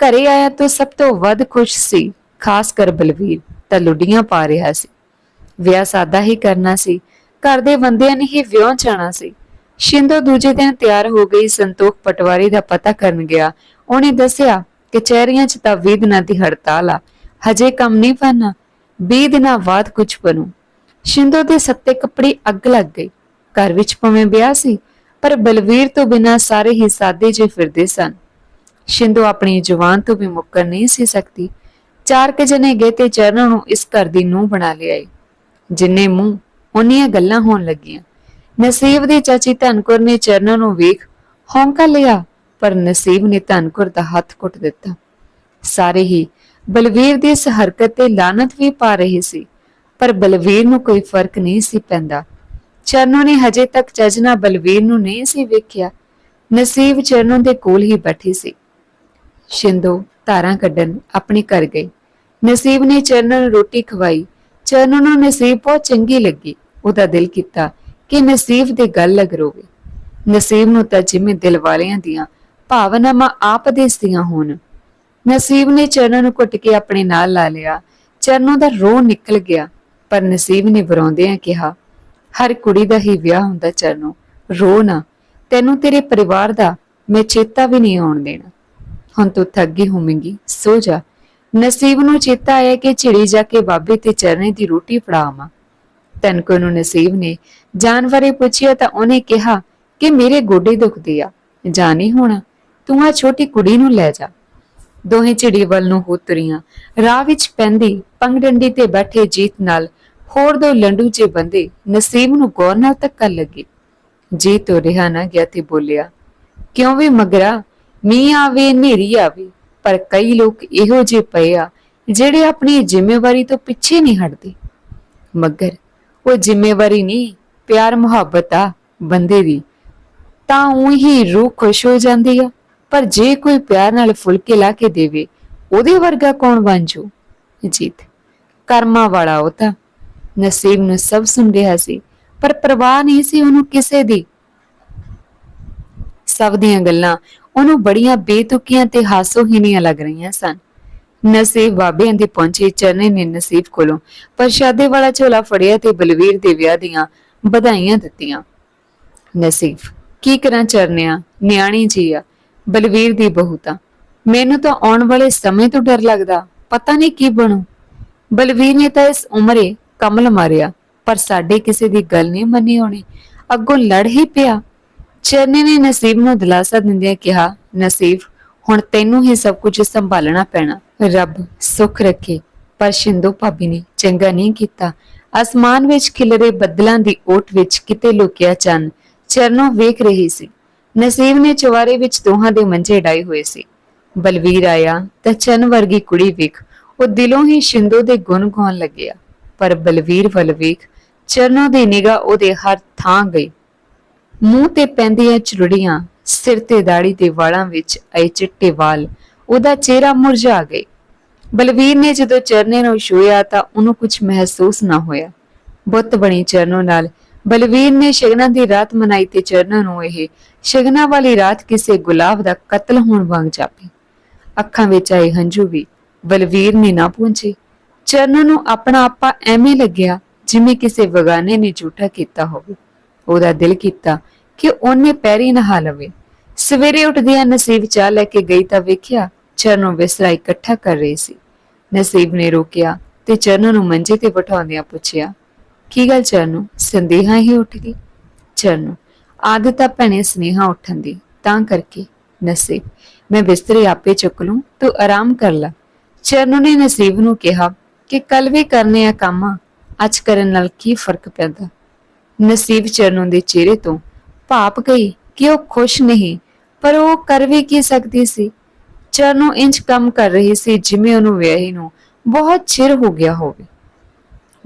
ਘਰੇ ਆਇਆ ਤਾਂ ਸਭ ਤੋਂ ਵੱਧ ਖੁਸ਼ ਸੀ, ਖਾਸ ਕਰ ਬਲਵੀਰ, ਤਾਂ ਲੁੱਡੀਆਂ ਪਾ ਰਿਹਾ ਸੀ। ਵਿਆਹ ਸਾਦਾ ਹੀ ਕਰਨਾ ਸੀ, ਘਰ ਦੇ ਬੰਦਿਆਂ ਨੇ ਹੀ ਵਿਆਹ ਜਾਣਾ ਸੀ। ਸ਼ਿੰਦੋ ਦੂਜੇ ਦਿਨ ਤਿਆਰ ਹੋ ਗਈ, ਸੰਤੋਖ ਪਟਵਾਰੀ ਦਾ ਪਤਾ ਕਰਨ ਗਿਆ। ਉਹਨੇ ਦੱਸਿਆ ਕਚਹਿਰੀਆਂ 'ਚ ਤਾਂ 20 ਦਿਨਾਂ ਦੀ ਹੜਤਾਲ ਆ, ਹਜੇ ਕੰਮ ਨਹੀਂ ਬਣਨਾ 20 ਦਿਨਾਂ ਬਾਅਦ ਕੁਝ ਬਣੂ। ਸ਼ਿੰਦੋ ਦੇ ਸੱਤੇ ਕੱਪੜੇ ਅੱਗ ਲੱਗ ਗਈ ਘਰ ਵਿੱਚ ਭਵੇਂ ਵਿਆਹ ਸੀ, ਪਰ ਬਲਵੀਰ ਤੋਂ ਬਿਨਾਂ ਸਾਰੇ ਹੀ ਸਾਦੇ ਜਿਹੇ ਫਿਰਦੇ ਸਨ। ਸ਼ਿੰਦੋ ਆਪਣੀ ਜਵਾਨ ਤੋਂ ਵੀ ਮੁੱਕਰ ਨਹੀਂ ਸੀ ਸਕਦੀ। ਚਾਰ ਕੇ ਜਨੇ ਗਏ ਤੇ ਚਰਨ ਨੂੰ ਇਸ ਘਰ ਦੀ ਨੂੰਹ ਬਣਾ ਲਿਆਈ। ਜਿੰਨੇ ਮੂੰਹ ਉਹਨੀਆਂ ਗੱਲਾਂ ਹੋਣ ਲੱਗੀਆਂ। ਨਸੀਬ ਦੀ ਚਾਚੀ ਧਨਕੁਰ ਨੇ ਚਰਨ ਨੂੰ ਵੇਖ ਹੌਂਕਾ ਲਿਆ, ਪਰ ਨਸੀਬ ਨੇ ਧਨਕੁਰ ਦਾ ਹੱਥ ਕੁੱਟ ਦਿੱਤਾ। ਸਾਰੇ ਹੀ ਬਲਵੀਰ ਦੀ ਇਸ ਹਰਕਤ ਤੇ ਲਾਨਤ ਵੀ ਪਾ ਰਹੇ ਸੀ, ਪਰ ਬਲਵੀਰ ਨੂੰ ਕੋਈ ਫ਼ਰਕ ਨਹੀਂ ਸੀ ਪੈਂਦਾ। ਚਰਨੋ ਨੇ ਹਜੇ ਤੱਕ ਚਜਨਾ ਬਲਵੀਰ ਨੂੰ ਨਹੀਂ ਸੀ ਵੇਖਿਆ। ਨਸੀਬ ਚਰਨੋ ਦੇ ਕੋਲ ਹੀ ਬੈਠੀ ਸੀ। ਸ਼ਿੰਦੋ ਧਾਰਾਂ ਕੱਢਣ ਆਪਣੇ ਘਰ ਗਈ। ਨਸੀਬ ਨੇ ਚਰਨ ਨੂੰ ਰੋਟੀ ਖਵਾਈ। ਚਰਨ ਨੂੰ ਨਸੀਬ ਬਹੁਤ ਚੰਗੀ ਲੱਗੀ। ਉਹਦਾ ਦਿਲ ਕੀਤਾ ਕਿ ਨਸੀਬ ਦੇ ਗੱਲ ਲਗ ਰੋਵੇ। ਨਸੀਬ ਨੂੰ ਤਾਂ ਜਿਵੇਂ ਦਿਲ ਵਾਲਿਆਂ ਦੀਆਂ ਭਾਵਨਾਵਾਂ ਆਪ ਦੇਸਦੀਆਂ ਹੋਣ। ਨਸੀਬ ਨੇ ਚਰਨ ਨੂੰ ਘੁੱਟ ਕੇ ਆਪਣੇ ਨਾਲ ਲਾ ਲਿਆ। ਚਰਨੋ ਦਾ ਰੋਹ ਨਿਕਲ ਗਿਆ। ਪਰ ਨਸੀਬ ਨੇ ਵਰਾਉਂਦਿਆਂ ਕਿਹਾ, ਹਰ ਕੁੜੀ ਦਾ ਹੀ ਵਿਆਹ ਹੁੰਦਾ ਚਰਨੋ। ਰੋ ਨਾ। ਤੈਨੂੰ ਤੇਰੇ ਪਰਿਵਾਰ ਦਾ ਮੈਂ ਚੇਤਾ ਵੀ ਨਹੀਂ ਆਉਣ ਦੇਣਾ। ਹੁਣ ਤੂੰ ਥੱਗੀ ਹੋਵੇਂਗੀ, ਸੋ ਜਾ। ਨਸੀਬ ਨੂੰ ਚੇਤਾ ਆਇਆ ਕਿ ਝਿੜੀ ਜਾ ਕੇ ਬਾਬੇ ਤੇ ਚਰਨੇ ਦੀ ਰੋਟੀ ਫੜਾਵਾਂ ਤਨਕੋ ਨੂੰ ਨਸੀਬ ਨੇ ਜਾਨਵਰੇ ਪੁੱਛਿਆ ਤਾਂ ਉਹਨੇ ਕਿਹਾ ਕਿ ਮੇਰੇ ਗੋਡੇ ਦੁਖਦੇ ਆ। ਜਾ ਹੋਣਾ, ਤੂੰ ਆ ਛੋਟੀ ਕੁੜੀ ਨੂੰ ਲੈ ਜਾ। ਦੋਹੇ ਝਿੜੀ ਵੱਲ ਨੂੰ ਹੋ ਤੁਰੀਆਂ। ਰਾਹ ਵਿੱਚ ਪੈਂਦੀ ਪੰਗਡੰਡੀ ਤੇ ਬੈਠੇ ਜੀਤ ਨਾਲ ਹੋਰ ਦੋ ਲੰਡੂ ਜੇ ਬੰਦੇ ਨਸੀਬ ਨੂੰ ਗੌਰ ਨਾਲ ਧੱਕਾ ਲੱਗੇ। ਜੀਤ ਤੋਂ ਰਿਹਾ ਨਾ ਗਿਆ ਤੇ ਬੋਲਿਆ, ਕਿਉਂ ਵੀ ਮਗਰਾ? ਮੀਂਹ ਆਵੇ ਹਨੇਰੀ ਆਵੇ ਪਰ ਕਈ ਲੋਕ ਇਹੋ ਜਿਹੇ ਪਏ ਆ, ਜਿਹੜੇ ਆਪਣੀ ਜ਼ਿੰਮੇਵਾਰੀ ਤੋਂ ਪਿੱਛੇ ਨਹੀਂ ਹਟਦੇ। ਮਗਰ ਉਹ ਜ਼ਿੰਮੇਵਾਰੀ ਨਹੀਂ, ਪਿਆਰ ਮੁਹੱਬਤ ਆ ਬੰਦੇ ਦੀ। ਤਾਂ ਉਹੀ ਰੂਹ ਖੁਸ਼ ਹੋ ਜਾਂਦੀ ਆ, ਪਰ ਜੇ ਕੋਈ ਪਿਆਰ ਨਾਲ ਫੁਲਕੇ ਲਾ ਕੇ ਦੇਵੇ, ਉਹਦੇ ਵਰਗਾ ਕੌਣ ਬਣ ਜੂ? ਜੀਤ ਕਰਮਾ ਵਾਲਾ ਉਹ ਤਾਂ। ਨਸੀਬ ਨੂੰ ਸਭ ਸੁਣ ਰਿਹਾ ਸੀ, ਪਰ ਪਰਵਾਹ ਨਹੀਂ ਸੀ ਉਹਨੂੰ ਕਿਸੇ ਦੀ। ਸਭ ਦੀਆਂ ਗੱਲਾਂ, ਉਹਨੂੰ ਬੜੀਆਂ ਬੇਤੁਕੀਆਂ ਤੇ ਹਾਸੋਹੀਣੀਆਂ ਲੱਗ ਰਹੀਆਂ ਸਨ। ਨਸੀਬ ਬਾਬਿਆਂ ਦੇ ਪਹੁੰਚੇ ਚਰਨੇ ਨੇ ਨਸੀਬ ਕੋਲੋਂ ਪ੍ਰਸ਼ਾਦੇ ਵਾਲਾ ਝੋਲਾ ਫੜਿਆ ਤੇ ਬਲਵੀਰ ਦੇ ਵਿਆਹ ਦੀਆਂ ਵਧਾਈਆਂ ਦਿੱਤੀਆਂ। ਨਸੀਬ, ਕੀ ਕਰਾਂ ਚਰਨਿਆ? ਨਿਆਣੀ ਜੀ ਆ, ਬਲਵੀਰ ਦੀ ਬਹੂ ਮੈਨੂੰ ਤਾਂ ਆਉਣ ਵਾਲੇ ਸਮੇਂ ਤੋਂ ਡਰ ਲੱਗਦਾ, ਪਤਾ ਨਹੀਂ ਕੀ ਬਣੂ। ਬਲਵੀਰ ਨੇ ਤਾਂ ਇਸ ਉਮਰੇ ਕਮਲ ਮਾਰਿਆ, ਪਰ ਸਾਡੇ ਕਿਸੇ ਦੀ ਗੱਲ ਨਹੀਂ ਮੰਨੀ ਹੋਣੀ। ਅੱਗੋਂ ਲੜ ਹੀ ਪਿਆ। ਚਰਨੇ ਨੇ ਨਸੀਬ ਨੂੰ ਦਿਲਾਸਾ ਦਿੰਦਿਆਂ ਕਿਹਾ, ਨਸੀਬ, ਹੁਣ ਤੈਨੂੰ ਹੀ ਸਭ ਕੁਝ ਸੰਭਾਲਣਾ ਪੈਣਾ। ਰੱਬ ਸੁੱਖ ਰੱਖੇ, ਪਰ ਸ਼ਿੰਦੋ ਭਾਬੀ ਨੇ ਚੰਗਾ ਨਹੀਂ ਕੀਤਾ। ਅਸਮਾਨ ਵਿੱਚ ਖਿਲਰੇ ਬੱਦਲਾਂ ਦੀ ਓਟ ਵਿੱਚ ਕਿਤੇ ਲੁਕਿਆ ਚੰਨ, ਚਰਨੋਂ ਵੇਖ ਰਹੀ ਸੀ। ਨਸੀਬ ਨੇ ਚਵਾਰੇ ਵਿੱਚ ਦੋਹਾਂ ਦੇ ਮੰਝੇ ਡਾਏ ਹੋਏ ਸੀ। ਬਲਵੀਰ ਆਇਆ ਤਾਂ ਚੰਨ ਵਰਗੀ ਕੁੜੀ ਵੇਖ, ਉਹ ਦਿਲੋਂ ਹੀ ਸ਼ਿੰਦੋ ਦੇ ਗੁਣ ਗਾਉਣ ਲੱਗਿਆ। ਪਰ ਬਲਵੀਰ ਵੱਲ ਵੇਖ, ਚਰਨੋਂ ਦੀ ਨਿਗਾਹ ਉਹਦੇ ਹਰ ਥਾਂ ਗਈ। ਮੂੰਹ ਤੇ ਪੈਂਦੀਆਂ ਚੁਰੜੀਆਂ ਸਿਰ ਤੇ ਦਾੜੀ ਦੇ ਵਾਲਾਂ ਵਿੱਚ ਆਏ ਚਿੱਟੇ ਵਾਲ, ਉਹਦਾ ਚਿਹਰਾ ਮੁਰਝਾ ਗਏ। ਬਲਵੀਰ ਨੇ ਜਦੋਂ ਚਰਨੇ ਨੂੰ ਛੂਇਆ ਤਾਂ ਉਹਨੂੰ ਕੁਝ ਮਹਿਸੂਸ ਨਾ ਹੋਇਆ। ਬੁੱਤ ਬਣੀ ਚਰਨੋਂ ਨਾਲ, ਬਲਵੀਰ ਨੇ ਸ਼ਗਨਾਂ ਦੀ ਰਾਤ ਮਨਾਈ ਤੇ ਚਰਨਾਂ ਨੂੰ ਇਹ ਸ਼ਗਨਾਂ ਵਾਲੀ ਰਾਤ ਕਿਸੇ ਗੁਲਾਬ ਦਾ ਕਤਲ ਹੋਣ ਵਾਂਗ ਜਾਪੀ। ਅੱਖਾਂ ਵਿੱਚ ਆਏ ਹੰਝੂ ਵੀ ਬਲਵੀਰ ਨੇ ਨਾ ਪਹੁੰਚੇ। ਚਰਨਾਂ ਨੂੰ ਆਪਣਾ ਆਪਾ ਐਵੇਂ ਲੱਗਿਆ ਜਿਵੇਂ ਕਿਸੇ ਵਗਾਨੇ ਨੇ ਝੂਠਾ ਕੀਤਾ ਹੋਵੇ। ਉਹਦਾ ਦਿਲ ਕੀਤਾ ਕਿ ਉਹਨੇ ਪੈਰੀ ਨਹਾ ਲਵੇ। ਸਵੇਰੇ ਉੱਠਦਿਆਂ ਨਸੀਬ ਚਾਹ ਲੈ ਕੇ ਗਈ ਤਾਂ ਵੇਖਿਆ ਚਰਨੋਂ ਬਿਸਤਰਾ ਇਕੱਠਾ ਕਰ ਰਹੀ ਸੀ। ਨਸੀਬ ਨੇ ਰੋਕਿਆ ਤੇ ਚਰਨੋਂ ਨੂੰ ਮੰਜੇ ਤੇ ਬਿਠਾਉਂਦਿਆਂ ਪੁੱਛਿਆ, ਕੀ ਗੱਲ ਚਰਨੋਂ? ਸੰਦੇਹਾ ਹੀ ਉੱਠ ਗਈ? ਚਰਨੋਂ ਆਦਤ ਆ ਭੈਣੇ ਸਨੇਹਾ ਉੱਠਣ ਦੀ, ਤਾਂ ਕਰਕੇ। ਨਸੀਬ, ਮੈਂ ਬਿਸਤਰੇ ਆਪੇ ਚੁੱਕ ਲੂੰ, ਤੂੰ ਆਰਾਮ ਕਰ ਲੈ। ਚਰਨੋਂ ਨੇ ਨਸੀਬ ਨੂੰ ਕਿਹਾ ਕਿ ਕੱਲ ਵੀ ਕਰਨੇ ਆ ਕੰਮ, ਅੱਜ ਕਰਨ ਨਾਲ ਕੀ ਫ਼ਰਕ ਪੈਂਦਾ? ਨਸੀਬ ਚਰਨੋਂ ਦੇ ਚਿਹਰੇ ਤੋਂ ਭਾਪ ਗਈ ਕਿ ਉਹ ਖੁਸ਼ ਨਹੀਂ, ਪਰ ਉਹ ਕਰ ਵੀ ਕੀ ਸਕਦੀ ਸੀ? ਚਰਨੋਂ ਇੰਜ ਕੰਮ ਕਰ ਰਹੀ ਸੀ ਜਿਵੇਂ ਉਹਨੂੰ ਵਿਆਹੀ ਨੂੰ ਬਹੁਤ ਚਿਰ ਹੋ ਗਿਆ ਹੋਵੇ।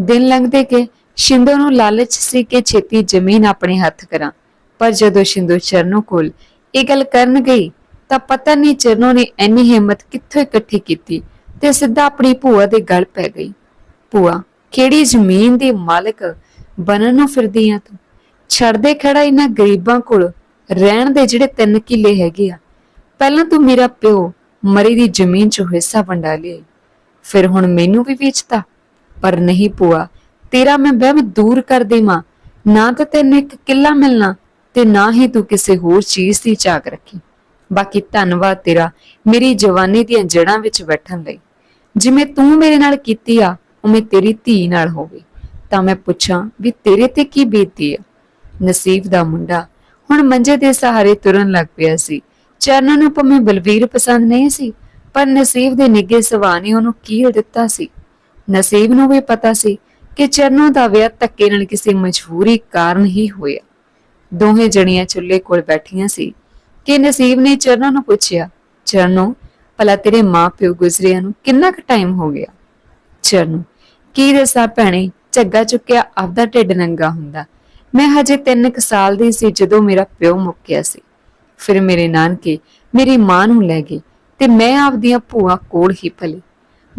ਦਿਨ ਲੰਘਦੇ ਕਿ ਸ਼ਿੰਦੋ ਨੂੰ ਲਾਲਚ ਸੀ ਕਿ ਛੇਤੀ ਜ਼ਮੀਨ ਆਪਣੇ ਹੱਥ ਕਰਾਂ, ਪਰ ਜਦੋਂ ਸ਼ਿੰਦੋ ਚਰਨੋ ਕੋਲ ਇਹ ਗੱਲ ਕਰਨ ਗਈ, ਤਾਂ ਪਤਾ ਨਹੀਂ ਚਰਨੋ ਨੇ ਇੰਨੀ ਹਿੰਮਤ ਕਿੱਥੋਂ ਇਕੱਠੀ ਕੀਤੀ ਤੇ ਸਿੱਧਾ ਆਪਣੀ ਭੂਆ ਦੇ ਗਲ ਪੈ ਗਈ। ਭੂਆ, ਕਿਹੜੀ ਜ਼ਮੀਨ ਦੀ ਮਾਲਕ ਬਣਨ ਨੂੰ ਫਿਰਦੀ ਆ ਤੂੰ? ਛੱਡਦੇ ਖੜਾ ਇਹਨਾਂ ਗਰੀਬਾਂ ਕੋਲ ਰਹਿਣ ਦੇ ਜਿਹੜੇ ਤਿੰਨ ਕਿੱਲੇ ਹੈਗੇ ਆ। ਪਹਿਲਾਂ ਤੂੰ ਮੇਰਾ ਪਿਓ ਮਰੀ ਦੀ ਜ਼ਮੀਨ ਚ ਹਿੱਸਾ ਵੰਡਾ ਲਿਆ ਫਿਰ ਹੁਣ ਮੈਨੂੰ ਵੀ ਵੇਚਤਾ। ਪਰ ਨਹੀਂ ਪੂਆ ਤੇਰਾ ਮੈਂ ਵਹਿਮ ਦੂਰ ਕਰ ਦੇਵਾਂ। ਨਾ ਤਾਂ ਤੈਨੂੰ ਇੱਕ ਕਿੱਲਾ ਮਿਲਣਾ ਤੇ ਨਾ ਹੀ ਤੂੰ ਕਿਸੇ ਹੋਰ ਚੀਜ਼ ਦੀ ਝਾਕ ਰੱਖੀ। ਬਾਕੀ ਧੰਨਵਾਦ ਤੇਰਾ ਮੇਰੀ ਜਵਾਨੀ ਦੀਆਂ ਜੜਾਂ ਵਿੱਚ ਬੈਠਣ ਲਈ। ਜਿਵੇਂ ਤੂੰ ਮੇਰੇ ਨਾਲ ਕੀਤੀ ਆ, ਉਵੇਂ ਤੇਰੀ ਧੀ ਨਾਲ ਹੋਵੇ। ਤਾਂ ਮੈਂ ਪੁੱਛਾਂ ਵੀ ਤੇਰੇ ਤੇ ਕੀ ਬੀਤੀ ਆ? ਨਸੀਬ ਦਾ ਮੁੰਡਾ। ਹੁਣ ਮੰਜੇ ਦੇ ਸਹਾਰੇ ਤੁਰਨ ਲੱਗ ਪਿਆ ਸੀ। ਚਰਨ ਨੂੰ ਭਾਵੇਂ ਬਲਵੀਰ ਪਸੰਦ ਨਹੀਂ ਸੀ, ਪਰ ਨਸੀਬ ਦੇ ਨਿੱਗੇ ਸਵਾਹ ਨੇ ਉਹਨੂੰ ਕੀਲ ਦਿੱਤਾ ਸੀ। ਨਸੀਬ ਨੂੰ ਵੀ ਪਤਾ ਸੀ ਕਿ ਚਰਨੋਂ ਦਾ ਵਿਆਹ ਧੱਕੇ ਨਾਲ ਕਿਸੇ ਮਜਬੂਰੀ ਕਾਰਨ ਹੀ ਹੋਇਆ। ਦੋਹੇ ਜਣੀਆਂ ਚੁੱਲ੍ਹੇ ਕੋਲ ਬੈਠੀਆਂ ਸੀ ਕਿ ਨਸੀਬ ਨੇ ਚਰਨੋਂ ਨੂੰ ਪੁੱਛਿਆ, ਚਰਨੋਂ, ਭਲਾ ਤੇਰੇ ਮਾਪਿਓ ਗੁਜ਼ਰਿਆਂ ਨੂੰ ਕਿੰਨਾ ਕੁ ਟਾਈਮ ਹੋ ਗਿਆ? ਚਰਨੋਂ, ਕੀ ਦੱਸਾਂ ਭੈਣੇ, ਝੱਗਾ ਚੁੱਕਿਆ ਆਪਦਾ ਢਿੱਡ ਨੰਗਾ ਹੁੰਦਾ। ਮੈਂ ਹਜੇ 3 ਕੁ ਸਾਲ ਦੀ ਸੀ ਜਦੋਂ ਮੇਰਾ ਪਿਓ ਮੁੱਕਿਆ ਸੀ। ਫਿਰ ਮੇਰੇ ਨਾਨਕੇ ਮੇਰੀ ਮਾਂ ਨੂੰ ਲੈ ਗਏ ਤੇ ਮੈਂ ਆਪਦੀਆਂ ਭੂਆ ਕੋਲ ਹੀ ਪਲੀ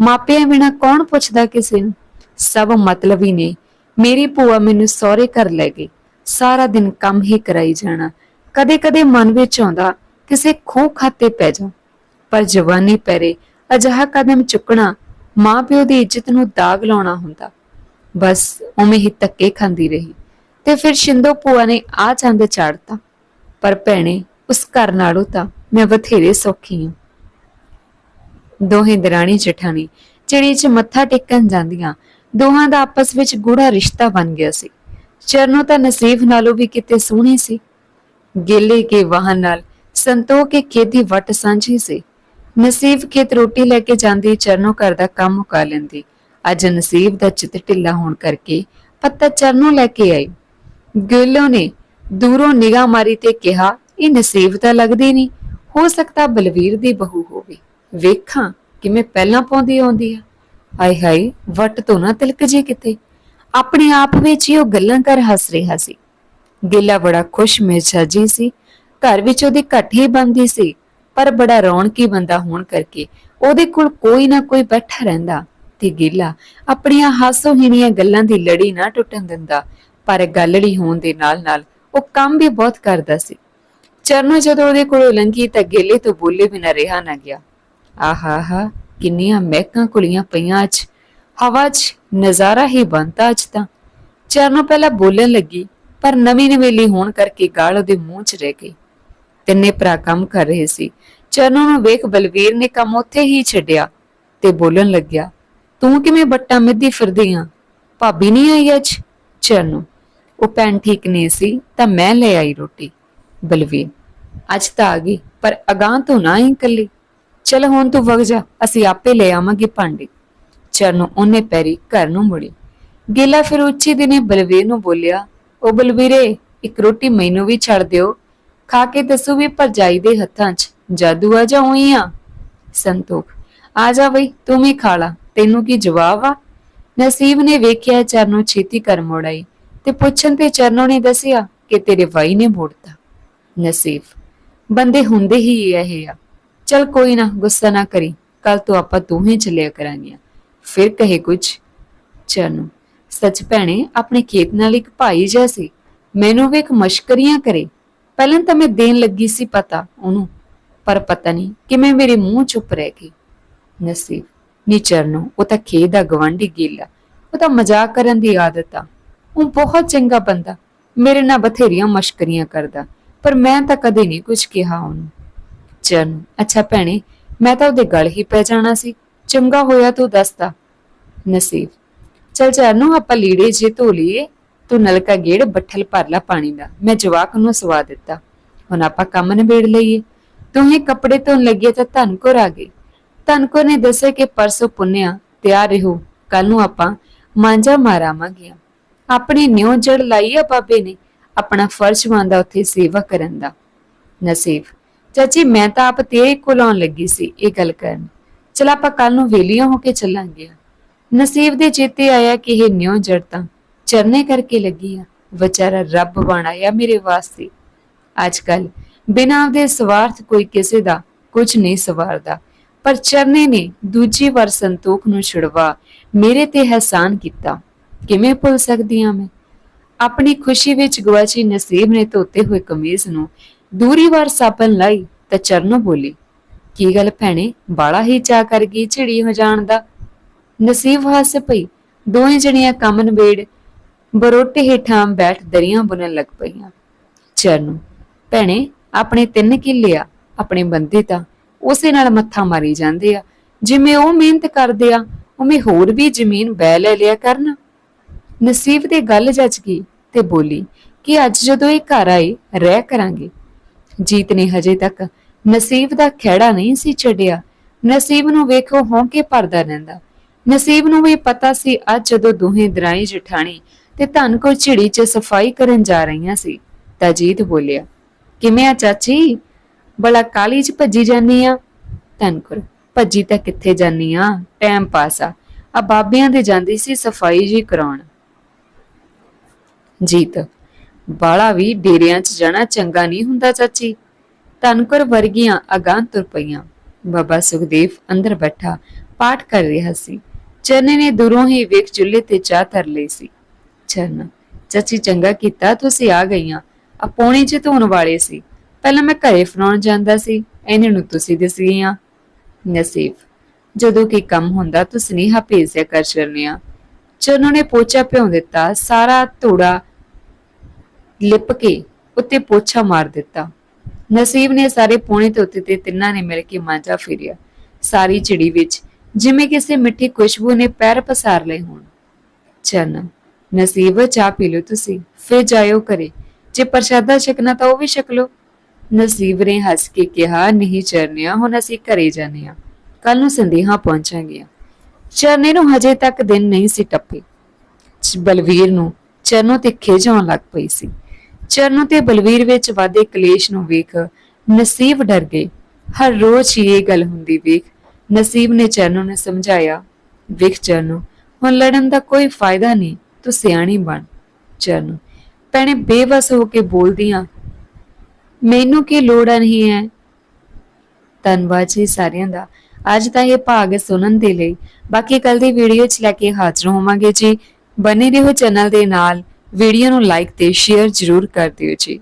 ਮਾਪਿਆਂ ਬਿਨਾ ਕੌਣ ਪੁੱਛਦਾ ਕਿਸੇ ਨੂੰ? ਸਭ ਮਤਲਬ ਹੀ ਨੇ। ਮੇਰੀ ਭੂਆ ਮੈਨੂੰ ਸਹੁਰੇ ਘਰ ਲੈ ਗਈ। ਸਾਰਾ ਦਿਨ ਕੰਮ ਹੀ ਕਰਾਈ ਜਾਣਾ। ਕਦੇ-ਕਦੇ ਮਨ ਵਿੱਚ ਆਉਂਦਾ, ਕਿਸੇ ਖੂਹ ਖਾਤੇ ਪੈ ਜਾ ਪਰ ਜਵਾਨੀ ਪੈਰੇ ਅਜਿਹਾ ਕਦਮ ਚੁੱਕਣਾ ਮਾਂ-ਪਿਓ ਦੀ ਇੱਜ਼ਤ ਨੂੰ ਦਾਗ ਲਾਉਣਾ ਹੁੰਦਾ। ਬਸ ਉਵੇਂ ਹੀ ਧੱਕੇ ਖਾਂਦੀ ਰਹੀ। ਤੇ ਫਿਰ ਸ਼ਿੰਦੋ ਭੂਆ ਨੇ ਆ ਚੰਦ ਚਾੜਤਾ। ਪਰ ਭੈਣੇ, ਉਸ ਘਰ ਨਾਲੋਂ ਤਾਂ ਮੈਂ ਬਥੇਰੇ ਸੌਖੀ ਹਾਂ। ਦੋਹੇ ਦਰਾਣੀ ਜਠਾਣੀ, ਚਿੜੀ 'ਚ ਮੱਥਾ ਟੇਕਣ ਜਾਂਦੀਆਂ, ਦੋਹਾਂ ਦਾ ਆਪਸ ਵਿੱਚ ਗੂੜਾ ਰਿਸ਼ਤਾ ਬਣ ਗਿਆ ਸੀ। ਚਰਨੋ ਤਾਂ ਨਸੀਬ ਨਾਲੋਂ ਵੀ ਕਿਤੇ ਸੋਹਣੀ ਸੀ। ਗੇਲੇ ਕੇ ਵਾਹਨ ਨਾਲ, ਸੰਤੋਖ ਕੇ ਖੇਤੀ ਵਟ ਸਾਂਝੀ ਸੀ। ਨਸੀਬ ਖੇਤ ਰੋਟੀ ਲੈ ਕੇ ਜਾਂਦੀ ਚਰਨੋ ਘਰ ਦਾ ਕੰਮ ਮੁਕਾ ਲੈਂਦੀ। ਅੱਜ ਨਸੀਬ ਦਾ ਚਿੱਤ ਢਿੱਲਾ ਹੋਣ ਕਰਕੇ ਪੱਤਾ ਚਰਨੋ ਲੈ ਕੇ ਆਈ। ਗਿੱਲੋਂ ਨੇ ਦੂਰੋਂ ਨਿਗਾਹ ਮਾਰੀ ਤੇ ਕਿਹਾ, ਇਹ ਨਸੀਬ ਤਾਂ ਲੱਗਦੀ ਨਹੀਂ, ਹੋ ਸਕਦਾ ਬਲਵੀਰ ਦੀ ਬਹੂ ਹੋਵੇ। ਵੇਖਾਂ ਕਿਵੇਂ ਪਹਿਲਾਂ ਪਾਉਂਦੀ ਆਉਂਦੀ ਆ। ਹਾਏ ਹਾਏ, ਵੱਟ ਤੋਂ ਨਾ ਤਿਲਕ ਜੇ ਕਿਤੇ। ਆਪਣੇ ਆਪ ਵਿੱਚ ਹੀ ਉਹ ਗੱਲਾਂ ਕਰ ਹੱਸ ਰਿਹਾ ਸੀ। ਗਿੱਲਾ ਬੜਾ ਖੁਸ਼ ਮਿਜ਼ਾਜੀ ਸੀ। ਘਰ ਵਿੱਚ ਉਹਦੀ ਘੱਟ ਹੀ ਬੰਦੀ ਸੀ, ਪਰ ਬੜਾ ਰੌਣਕੀ ਬੰਦਾ ਹੋਣ ਕਰਕੇ ਉਹਦੇ ਕੋਲ ਕੋਈ ਨਾ ਕੋਈ ਬੈਠਾ ਰਹਿੰਦਾ ਤੇ ਗਿੱਲਾ ਆਪਣੀਆਂ ਹਾਸੋਹੀਣੀਆਂ ਗੱਲਾਂ ਦੀ ਲੜੀ ਨਾ ਟੁੱਟਣ ਦਿੰਦਾ। ਪਰ ਗੱਲੜੀ ਹੋਣ ਦੇ ਨਾਲ-ਨਾਲ ਉਹ ਕੰਮ ਵੀ ਬਹੁਤ ਕਰਦਾ ਸੀ। ਚਰਨੋ ਜਦੋਂ ਉਹਦੇ ਕੋਲੋਂ ਲੰਘੀ ਤਾਂ ਗੇਲੇ ਤੋਂ ਬੋਲੇ ਬਿਨਾਂ ਰਿਹਾ ਨਾ ਗਿਆ। ਆਹਾ ਕਿੰਨੀਆਂ ਮਹਿਕਾਂ ਕੁਲੀਆਂ ਪਈਆਂ ਅੱਜ। ਹਵਾ 'ਚ ਨਜ਼ਾਰਾ ਹੀ ਬਣਤਾ ਅੱਜ ਤਾਂ। ਚਰਨੋ ਪਹਿਲਾਂ ਬੋਲਣ ਲੱਗੀ, ਪਰ ਨਵੀਂ ਨਵੇਲੀ ਹੋਣ ਕਰਕੇ ਗਾਲ ਉਹਦੇ ਮੂੰਹ 'ਚ ਰਹਿ ਗਈ। ਤਿੰਨੇ ਭਰਾ ਕੰਮ ਕਰ ਰਹੇ ਸੀ। ਚਰਨੋ ਨੂੰ ਵੇਖ ਬਲਵੀਰ ਨੇ ਕੰਮ ਉੱਥੇ ਹੀ ਛੱਡਿਆ ਤੇ ਬੋਲਣ ਲੱਗਿਆ, ਤੂੰ ਕਿਵੇਂ ਬੱਟਾ ਮਿੱਧੀ ਫਿਰਦੀ ਆ? ਭਾਬੀ ਨਹੀਂ ਆਈ ਅੱਜ? ਚਰਨੋ ਉਹ ਭੈਣ ਠੀਕ ਨਹੀਂ ਸੀ, ਤਾਂ ਮੈਂ ਲੈ ਆਈ ਰੋਟੀ। ਬਲਵੀਰ, ਅੱਜ ਤਾਂ ਆ ਗਈ, ਪਰ ਅਗਾਂ ਤੋਂ ਨਾ ਹੀ ਇਕੱਲੀ। ਚਲ ਹੁਣ ਤੂੰ ਵਗ ਜਾ, ਅਸੀਂ ਆਪੇ ਲੈ ਆਵਾਂਗੇ ਭਾਂਡੇ। ਚਰਨੋ ਉਹਨੇ ਪੈਰੀ ਘਰ ਨੂੰ ਮੁੜੀ। ਗੇਲਾ ਫਿਰ ਉੱਚੀ ਦਿਨੇ ਬਲਵੀਰ ਨੂੰ ਬੋਲਿਆ, ਉਹ ਬਲਵੀਰੇ, ਇੱਕ ਰੋਟੀ ਮੈਨੂੰ ਵੀ ਛੱਡ ਦਿਓ। ਖਾ ਕੇ ਦੱਸੂ ਵੀ ਭਰਜਾਈ ਦੇ ਹੱਥਾਂ 'ਚ ਜਾਦੂ ਆ ਜਾਂ ਉਹੀ ਆ? ਸੰਤੋਖ, ਆ ਜਾ ਬਈ, ਤੂੰ ਵੀ ਖਾ ਲਾ, ਤੈਨੂੰ ਕੀ ਜਵਾਬ ਆ? ਨਸੀਬ ਨੇ ਵੇਖਿਆ ਚਰਨੋ ਛੇਤੀ ਕਰ ਮੋੜਾਈ ਤੇ ਪੁੱਛਣ ਤੇ ਚਰਨੋ ਨੇ ਦੱਸਿਆ ਕਿ ਤੇਰੇ ਵਾਈ ਨੇ ਮੋੜਤਾ। ਨਸੀਬ, ਬੰਦੇ ਹੁੰਦੇ ਹੀ ਇਹ ਆ। ਚਲ ਕੋਈ ਨਾ, ਗੁੱਸਾ ਨਾ ਕਰੀ। ਕੱਲ ਤੋਂ ਆਪਾਂ ਦੋਹੇ ਚੱਲਿਆ ਕਰਾਂਗੇ ਫਿਰ ਕਹੇ ਕੁਝ ਚਰਨੋ, ਸੱਚ ਭੈਣੇ, ਆਪਣੇ ਖੇਤ ਨਾਲ ਇੱਕ ਭਾਈ ਜਿਹਾ ਸੀ। ਮੈਨੂੰ ਵੀ ਇੱਕ ਮਸ਼ਕਰੀਆਂ ਕਰੇ। ਪਹਿਲਾਂ ਤਾਂ ਮੈਂ ਦੇਣ ਲੱਗੀ ਸੀ ਪਤਾ ਉਹਨੂੰ, ਪਰ ਪਤਾ ਨਹੀਂ ਕਿਵੇਂ ਮੇਰੇ ਮੂੰਹ ਚੁੱਪ ਰਹਿ ਗਈ। ਨਸੀਬ, ਨੀ ਚਰਨੋ, ਉਹ ਤਾਂ ਖੇਤ ਦਾ ਗਵਾਂਢੀ ਗੇਲਾ। ਉਹ ਤਾਂ ਮਜ਼ਾਕ ਕਰਨ ਦੀ ਆਦਤ ਆ। ਉਹ ਬਹੁਤ ਚੰਗਾ ਬੰਦਾ। ਮੇਰੇ ਨਾਲ ਬਥੇਰੀਆਂ ਮਸ਼ਕਰੀਆਂ ਕਰਦਾ, ਪਰ ਮੈਂ ਤਾਂ ਕਦੇ ਨਹੀਂ ਕੁਝ ਕਿਹਾ ਉਹਨੂੰ। ਚਰਨ ਅੱਛਾ ਭੈਣੇ, ਮੈਂ ਤਾਂ ਉਹਦੇ ਗਲ ਹੀ ਪੈ ਜਾਣਾ ਸੀ। ਚੰਗਾ ਹੋਇਆ ਤੂੰ ਦੱਸਦਾ। ਨਸੀਬ, ਚਲ ਚਰਨੋ ਆਪਾਂ ਲੀੜੇ ਜੇ ਧੋ ਲਈਏ। ਤੂੰ ਨਲਕਾ ਗੇੜ, ਬੱਠਲ ਭਰ ਲਾ ਪਾਣੀ ਦਾ। ਮੈਂ ਜਵਾਕ ਨੂੰ ਸਵਾ ਦਿੱਤਾ। ਹੁਣ ਆਪਾਂ ਕੰਮ ਨਿਬੇੜ ਲਈਏ। ਦੋਹੇ ਕੱਪੜੇ ਧੋਣ ਲੱਗੇ ਤਾਂ ਧਨਕੁਰ ਆ ਗਈ ਧਨਕੁਰ ਨੇ ਦੱਸਿਆ ਕਿ ਪਰਸੋਂ ਪੁੰਨਿਆ ਤਿਆਰ ਰਹੋ। ਕੱਲ ਨੂੰ ਆਪਾਂ ਮਾਂਜਾ ਮਾਰਾਵਾਂਗੇ ਆਪਣੀ ਨਿਉ ਜੜ ਲਾਈ ਆ ਬਾਬੇ ਨੇ, ਆਪਣਾ ਫਰਜ਼ ਮੰਨਦਾ ਉੱਥੇ ਸੇਵਾ ਕਰਨ ਦਾ। ਨਸੀਬ, ਚਾਚੀ ਮੈਂ ਤਾਂ ਆਪ ਤੇਰੇ ਕੋਲ ਆਉਣ ਲੱਗੀ ਸੀ, ਇਹ ਗੱਲ ਕਰਨ। ਚਲ ਆਪਾਂ ਕੱਲ ਨੂੰ ਵੇਲੀਆਂ ਹੋ ਕੇ ਚੱਲਾਂਗੇ। ਨਸੀਬ ਦੇ ਚੇਤੇ ਆਇਆ ਕਿ ਇਹ ਨਿਉ ਜੜ ਤਾਂ ਚਰਨੇ ਕਰਕੇ ਲੱਗੀ ਆ। ਵਿਚਾਰਾ ਰੱਬ ਬਣਾਇਆ ਮੇਰੇ ਵਾਸਤੇ। ਅੱਜ ਕੱਲ ਬਿਨਾਂ ਦੇ ਸਵਾਰਥ ਕੋਈ ਕਿਸੇ ਦਾ ਕੁਝ ਨਹੀਂ ਸਵਾਰਦਾ। ਪਰ ਚਰਨੇ ਨੇ ਦੂਜੀ ਵਾਰ ਸੰਤੋਖ ਨੂੰ ਛੁਡਵਾ, ਮੇਰੇ ਤੇ ਅਹਿਸਾਨ ਕੀਤਾ। ਕਿਵੇਂ ਭੁੱਲ ਸਕਦੀ ਹਾਂ ਮੈਂ? ਆਪਣੀ ਖੁਸ਼ੀ ਵਿੱਚ ਗਵਾਚੀ ਨਸੀਬ ਨੇ ਧੋਤੇ ਹੋਏ ਕਮੀਜ਼ ਨੂੰ ਦੂਰੀ ਵਾਰ ਸਾਬਣ ਲਾਈ ਤਾਂ ਚਰਨੋ ਬੋਲੀ, ਕੀ ਗੱਲ ਭੈਣੇ ਬਾਲਾ ਹੀ ਚਾ ਕਰ ਗਈ ਝਿੜੀ ਹੋ ਜਾਣ ਦਾ? ਨਸੀਬ ਹੱਸ ਪਈ, ਦੋਵੇਂ ਜਣੀਆਂ ਕੰਮ ਨਵੇੜ ਬਰੋਟੇ ਹੇਠਾਂ ਬੈਠ ਦਰੀਆਂ ਬੁਣਨ ਲੱਗ ਪਈਆਂ। ਚਰਨੋ, ਭੈਣੇ, ਆਪਣੇ ਤਿੰਨ ਕਿੱਲੇ ਆ, ਆਪਣੇ ਬੰਦੇ ਤਾਂ ਉਸੇ ਨਾਲ ਮੱਥਾ ਮਾਰੀ ਜਾਂਦੇ ਆ। ਜਿਵੇਂ ਉਹ ਮਿਹਨਤ ਕਰਦੇ ਆ, ਉਵੇਂ ਹੋਰ ਵੀ ਜ਼ਮੀਨ ਬੈ ਲੈ ਲਿਆ ਕਰਨ। ਨਸੀਬ ਦੇ ਗੱਲ ਜੱਜ ਗਈ ਤੇ ਬੋਲੀ ਕਿ ਅੱਜ ਜਦੋਂ ਇਹ ਘਰ ਆਏ, ਰਹਿ ਕਰਾਂਗੇ। ਜੀਤ ਨੇ ਹਜੇ ਤੱਕ ਨਸੀਬ ਦਾ ਖਹਿੜਾ ਨਹੀਂ ਸੀ ਛੱਡਿਆ। ਨਸੀਬ ਨੂੰ ਵੇਖੋ ਹੌਂਕੇ ਭਰਦਾ ਰਹਿੰਦਾ। ਨਸੀਬ ਨੂੰ ਵੀ ਪਤਾ ਸੀ ਅੱਜ ਜਦੋਂ ਦੋਹੇ ਦਰਾਈ ਜਠਾਣੀ ਤੇ ਧਨ ਕੋ ਝਿੜੀ 'ਚ ਸਫ਼ਾਈ ਕਰਨ ਜਾ ਰਹੀਆਂ ਸੀ, ਤਾਂ ਜੀਤ ਬੋਲਿਆ, ਕਿਵੇਂ ਆ ਚਾਚੀ? ਬੜਾ ਕਾਲੀ 'ਚ ਭੱਜੀ ਜਾਨੀ ਆ? ਧਨਕੁਰ ਭੱਜੀ ਤਾਂ ਕਿੱਥੇ ਜਾਨੀ ਆ? ਟਾਈਮ ਪਾਸ ਆ। ਆ ਬਾਬਿਆਂ ਦੇ ਜਾਂਦੀ ਸੀ ਸਫ਼ਾਈ ਜੀ ਕਰਾਉਣ। ਜੀਤ ਬਾਲਾ ਵੀ ਡੇਰਿਆਂ 'ਚ ਜਾਣਾ ਚੰਗਾ ਨਹੀਂ ਹੁੰਦਾ ਚਾਚੀ। ਧਨਕੁਰ ਵਰਗੀਆਂ ਅਗਾਂ ਤੁਰ ਪਈਆਂ। ਬਾਬਾ ਸੁਖਦੇਵ ਅੰਦਰ ਬੈਠਾ, ਪਾਠ ਕਰ ਰਿਹਾ ਸੀ। ਚਰਨੇ ਨੇ ਦੂਰੋਂ ਹੀ ਵੇਖ ਚੁੱਲ੍ਹੇ ਤੇ ਚਾਹ ਧਰ ਲਈ ਸੀ। ਚਰਨ, ਚਾਚੀ ਚੰਗਾ ਕੀਤਾ, ਤੁਸੀਂ ਆ ਗਈਆਂ। ਆ ਪੌਣੇ 'ਚ ਧੋਣ ਵਾਲੇ ਸੀ। ਪਹਿਲਾਂ ਮੈਂ ਘਰੇ ਫਰਾਉਣ ਜਾਂਦਾ ਸੀ। ਇਹਨਾਂ ਨੂੰ ਤੁਸੀਂ ਦਿਸ ਗਈਆਂ ਨਸੀਬ, ਜਦੋਂ ਕੀ ਕੰਮ ਹੁੰਦਾ ਤੂੰ ਸੁਨੇਹਾ ਭੇਜਿਆ ਕਰ ਚਰਨਿਆ। ਚਰਨੋਂ ਨੇ ਪੋਚਾ ਭਿਉਂ ਦਿੱਤਾ, ਸਾਰਾ ਧੂੜਾ ਲਿਪ ਕੇ ਉੱਤੇ ਪੋਛਾ ਮਾਰ ਦਿੱਤਾ। ਨਸੀਬ ਨੇ ਸਾਰੇ ਪੋਣੇ ਤੇ ਉੱਤੇ ਤੇ ਤਿੰਨਾਂ ਨੇ ਮਿਲ ਕੇ ਮਾਂਜਾ ਫੇਰਿਆ। ਸਾਰੀ ਚਿੜੀ ਵਿੱਚ ਜਿਵੇਂ ਕਿਸੇ ਮਿੱਠੀ ਖੁਸ਼ਬੂ ਨੇ ਪੈਰ ਪਸਾਰ ਲਏ ਹੋਣ। ਚੰਨ, ਨਸੀਬ, ਚਾਹ ਪੀ ਲਓ ਤੁਸੀਂ, ਫਿਰ ਜਾਇਓ ਕਰੇ ਜੇ ਪ੍ਰਸ਼ਾਦਾ ਛਕਣਾ ਤਾਂ ਉਹ ਵੀ ਛਕ ਲਓ। ਨਸੀਬ ਨੇ ਹੱਸ ਕੇ ਕਿਹਾ, ਨਹੀਂ ਚਰਨਿਆ, ਹੁਣ ਅਸੀਂ ਘਰੇ ਜਾਣੇ ਆ ਕੱਲ ਨੂੰ ਸੰਦੇਹਾ ਪਹੁੰਚਾਂਗੇ ਚਰਨੇ ਨੂੰ ਹਜੇ ਤੱਕ ਦਿਨ ਨਹੀਂ ਸੀ ਟੱਪੇ। ਬਲਵੀਰ ਨੂੰ ਚਰਨੋਂ ਤੇ ਖਿਝ ਆਉਣ ਲੱਗ ਪਈ ਸੀ। ਚਰਨੋਂ ਤੇ ਬਲਵੀਰ ਵਿੱਚ ਵਾਦੇ ਕਲੇਸ਼ ਨੂੰ ਵੇਖ ਨਸੀਬ ਡਰ ਗਏ। ਹਰ ਰੋਜ਼ ਹੀ ਇਹ ਗੱਲ ਹੁੰਦੀ ਵੇਖ। ਨਸੀਬ ਨੇ ਚਰਨ ਨੂੰ ਸਮਝਾਇਆ, ਵੇਖ ਚਰਨ, ਹੁਣ ਲੜਨ ਦਾ ਕੋਈ ਫਾਇਦਾ ਨਹੀਂ, ਤੂੰ ਸਿਆਣੀ ਬਣ, ਚਰਨ। ਭੈਣੇ ਬੇਵਸ ਹੋ ਕੇ ਬੋਲਦੀਆਂ, ਮੈਨੂੰ ਕੀ ਲੋੜ ਨਹੀਂ ਹੈ ਧੰਨਵਾਦ ਜੀ ਸਾਰਿਆਂ ਦਾ। ਅੱਜ ਤਾਂ ਇਹ ਭਾਗ ਸੁਣਨ ਦੇ ਲਈ। ਬਾਕੀ ਕੱਲ ਦੀ ਵੀਡੀਓ 'ਚ ਲੈ ਕੇ ਹਾਜ਼ਰ ਹੋਵਾਂਗੇ ਜੀ। ਬਨੇ ਰਹੋ ਚੈਨਲ ਦੇ ਨਾਲ। ਵੀਡੀਓ ਨੂੰ ਲਾਈਕ ਤੇ ਸ਼ੇਅਰ ਜ਼ਰੂਰ ਕਰ ਦਿਓ ਜੀ।